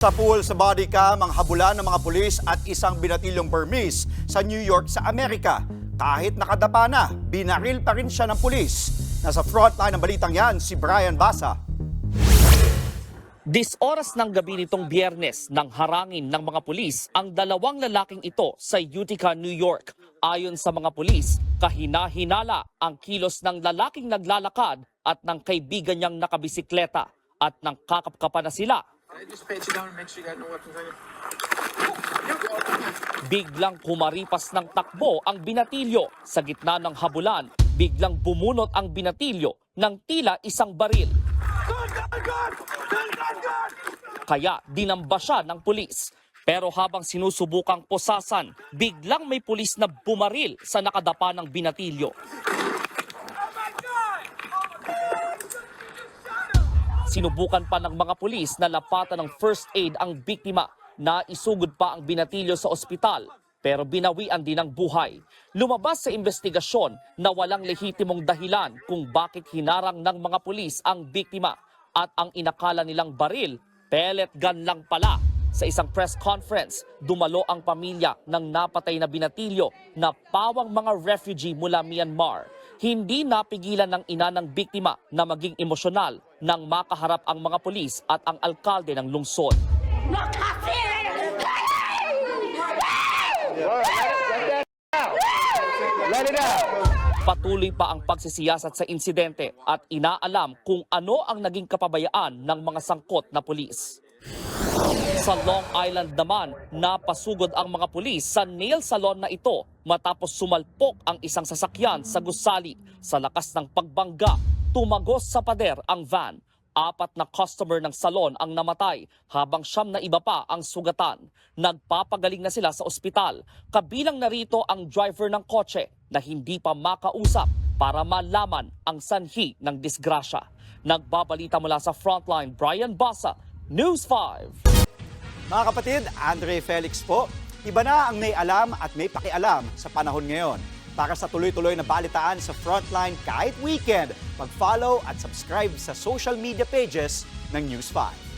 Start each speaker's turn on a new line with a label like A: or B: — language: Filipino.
A: Sa pool sa body cam, ang habulan ng mga pulis at isang binatilyong Burmese sa New York sa Amerika. Kahit nakadapa na, binaril pa rin siya ng pulis. Nasa frontline ng balitang yan, si Brian Basa.
B: Dis oras ng gabi nitong biyernes nang harangin ng mga pulis ang dalawang lalaking ito sa Utica, New York. Ayon sa mga pulis, kahina-hinala ang kilos ng lalaking naglalakad at ng kaibigan niyang nakabisikleta at nang kakapkapan na sila
C: just pat you down and make sure you got no weapons on you.
B: Biglang kumaripas ng takbo ang binatilyo sa gitna ng habulan. Biglang bumunot ang binatilyo ng tila isang baril. Kaya dinamba siya ng pulis. Pero habang sinusubukang posasan, biglang may pulis na bumaril sa nakadapa ng binatilyo. Sinubukan pa ng mga pulis na lapatan ng first aid ang biktima na isugod pa ang binatilyo sa ospital pero binawian din ang buhay. Lumabas sa investigasyon na walang lehitimong dahilan kung bakit hinarang ng mga pulis ang biktima at ang inakala nilang baril, pellet gun lang pala. Sa isang press conference, dumalo ang pamilya ng napatay na binatilyo na pawang mga refugee mula Myanmar. Hindi napigilan ng ina ng biktima na maging emosyonal nang makaharap ang mga pulis at ang alkalde ng lungsod. Patuloy pa ang pagsisiyasat sa insidente at inaalam kung ano ang naging kapabayaan ng mga sangkot na pulis. Sa Long Island naman, napasugod ang mga pulis sa nail salon na ito matapos sumalpok ang isang sasakyan sa gusali. Sa lakas ng pagbangga, tumagos sa pader ang van. Apat na customer ng salon ang namatay habang siyam na iba pa ang sugatan. Nagpapagaling na sila sa ospital. Kabilang narito ang driver ng kotse na hindi pa makausap para malaman ang sanhi ng disgrasya. Nagbabalita mula sa Frontline, Brian Basa, News 5.
A: Mga kapatid, Andre Felix po. Iba na ang may alam at may pakialam sa panahon ngayon. Para sa tuloy-tuloy na balitaan sa Frontline kahit weekend, mag-follow at subscribe sa social media pages ng News 5.